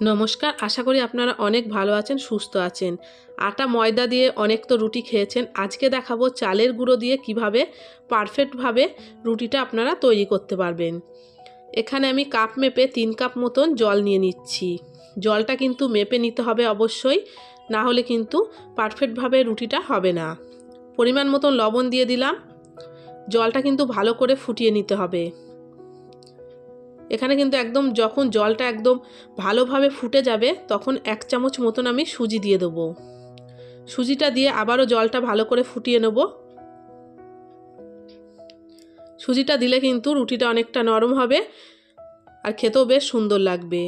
নমস্কার, আশা করি আপনারা অনেক ভালো আছেন, সুস্থ আছেন। আটা ময়দা দিয়ে অনেক তো রুটি খেয়েছেন। আজকে দেখাবো চালের গুঁড়ো দিয়ে কীভাবে পারফেক্টভাবে রুটিটা আপনারা তৈরি করতে পারবেন। এখানে আমি কাপ মেপে তিন কাপ মতন জল নিয়ে নিচ্ছি। জলটা কিন্তু মেপে নিতে হবে অবশ্যই, না হলে কিন্তু পারফেক্টভাবে রুটিটা হবে না। পরিমাণ মতন লবণ দিয়ে দিলাম। জলটা কিন্তু ভালো করে ফুটিয়ে নিতে হবে। এখানে কিন্তু একদম যখন জলটা একদম ভালোভাবে ফুটে যাবে, তখন এক চামচ মতন আমি সুজি দিয়ে দেবো। সুজিটা দিয়ে আবারও জলটা ভালো করে ফুটিয়ে নেব। সুজিটা দিলে কিন্তু রুটিটা অনেকটা নরম হবে আর খেতেও বেশ সুন্দর লাগবে।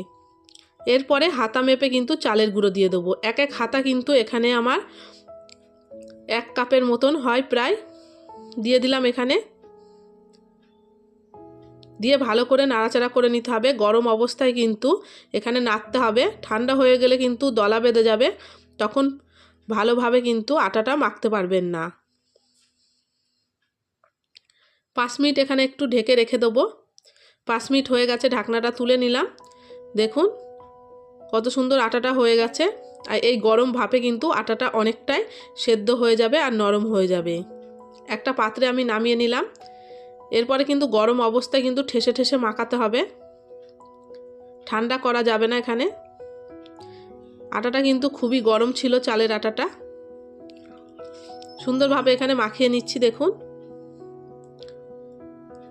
এরপরে হাতা মেপে কিন্তু চালের গুঁড়ো দিয়ে দেবো। এক এক হাতা কিন্তু এখানে আমার এক কাপের মতন হয় প্রায়। দিয়ে দিলাম এখানে দিয়ে ভালো করে নাড়াচাড়া করে নিতে হবে। গরম অবস্থায় কিন্তু এখানে নাড়তে হবে। ঠান্ডা হয়ে গেলে কিন্তু দলা বেঁধে যাবে। তখন ভালোভাবে কিন্তু আটাটা মাখতে পারবেন না। পাঁচ মিনিট এখানে একটু ঢেকে রেখে দেবো। পাঁচ মিনিট হয়ে গেছে, ঢাকনাটা তুলে নিলাম। দেখুন কত সুন্দর আটাটা হয়ে গেছে। আর এই গরম ভাপে কিন্তু আটাটা অনেকটাই সেদ্ধ হয়ে যাবে আর নরম হয়ে যাবে। একটা পাত্রে আমি নামিয়ে নিলাম। এরপরে কিন্তু গরম অবস্থায় কিন্তু ঠেসে ঠেসে মাখাতে হবে। ঠান্ডা করা যাবে না এখানে। আটাটা কিন্তু খুবই গরম ছিল চালের আটাটা। সুন্দরভাবে এখানে মাখিয়ে নিচ্ছি, দেখুন।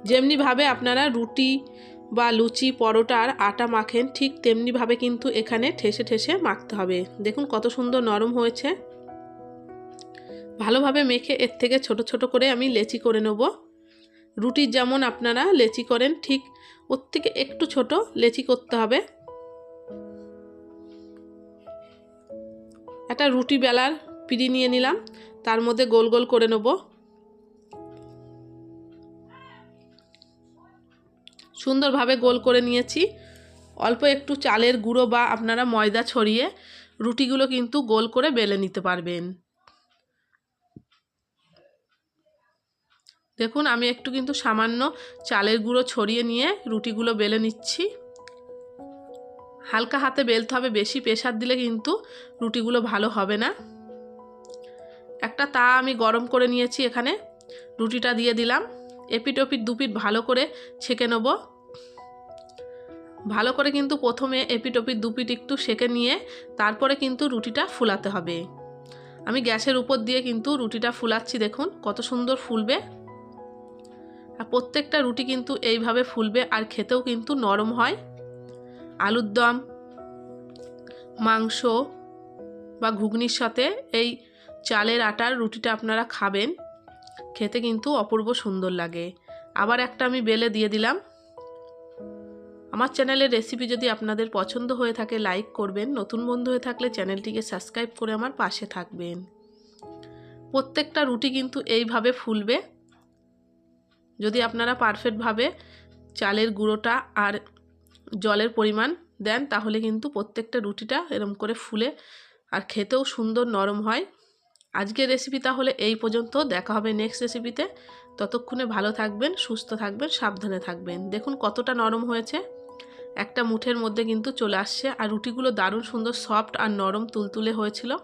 যেমনিভাবে আপনারা রুটি বা লুচি পরোটার আটা মাখেন, ঠিক তেমনিভাবে কিন্তু এখানে ঠেসে ঠেসে মাখতে হবে। দেখুন কত সুন্দর নরম হয়েছে। ভালোভাবে মেখে এর থেকে ছোট ছোট করে আমি লেচি করে নেব। রুটির যেমন আপনারা লেচি করেন, ঠিক ওর থেকে একটু ছোট লেচি করতে হবে। একটা রুটি বেলার পিড়ি নিয়ে নিলাম, তার মধ্যে গোল গোল করে নেব। সুন্দরভাবে গোল করে নিয়েছি। অল্প একটু চালের গুঁড়ো বা আপনারা ময়দা ছড়িয়ে রুটিগুলো কিন্তু গোল করে বেলে নিতে পারবেন। দেখুন, আমি একটু কিন্তু সামান্য চালের গুঁড়ো ছড়িয়ে নিয়ে রুটিগুলো বেলে নিচ্ছি। হালকা হাতে বেলতে হবে, বেশি প্রেশার দিলে কিন্তু রুটিগুলো ভালো হবে না। একটা তা আমি গরম করে নিয়েছি এখানে, রুটিটা দিয়ে দিলাম। এপিট ওপিট দুপিট ভালো করে ছেঁকে নেব। ভালো করে কিন্তু প্রথমে এপিট ওপিট দুপিট একটু সেঁকে নিয়ে তারপরে কিন্তু রুটিটা ফুলাতে হবে। আমি গ্যাসের উপর দিয়ে কিন্তু রুটিটা ফুলাচ্ছি, দেখুন কত সুন্দর ফুলবে। আর প্রত্যেকটা রুটি কিন্তু এইভাবে ফুলবে আর খেতেও কিন্তু নরম হয়। আলুর দম, মাংস বা ঘুগনির সাথে এই চালের আটার রুটিটা আপনারা খাবেন। খেতে কিন্তু অপূর্ব সুন্দর লাগে। আবার একটা আমি বেলে দিয়ে দিলাম। আমার চ্যানেলের রেসিপি যদি আপনাদের পছন্দ হয়ে থাকে, লাইক করবেন। নতুন বন্ধু হয়ে থাকলে চ্যানেলটিকে সাবস্ক্রাইব করে আমার পাশে থাকবেন। প্রত্যেকটা রুটি কিন্তু এইভাবে ফুলবে। যদি আপনারা পারফেক্টভাবে চালের গুঁড়োটা আর জলের পরিমাণ দেন, তাহলে কিন্তু প্রত্যেকটা রুটিটা এরম করে ফুলে আর খেতেও সুন্দর নরম হয়। আজকের রেসিপি তাহলে এই পর্যন্ত। দেখা হবে নেক্সট রেসিপিতে ততক্ষণে ভালো থাকবেন, সুস্থ থাকবেন, সাবধানে থাকবেন। দেখুন কতটা নরম হয়েছে। একটা মুঠের মধ্যে কিন্তু চলে আসছে আর রুটিগুলো দারুণ সুন্দর সফট আর নরম তুলতুলে হয়েছিল।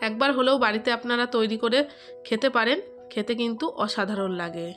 একবার হলেও বাড়িতে আপনারা তৈরি করে খেতে পারেন। খেতে কিন্তু অসাধারণ লাগে।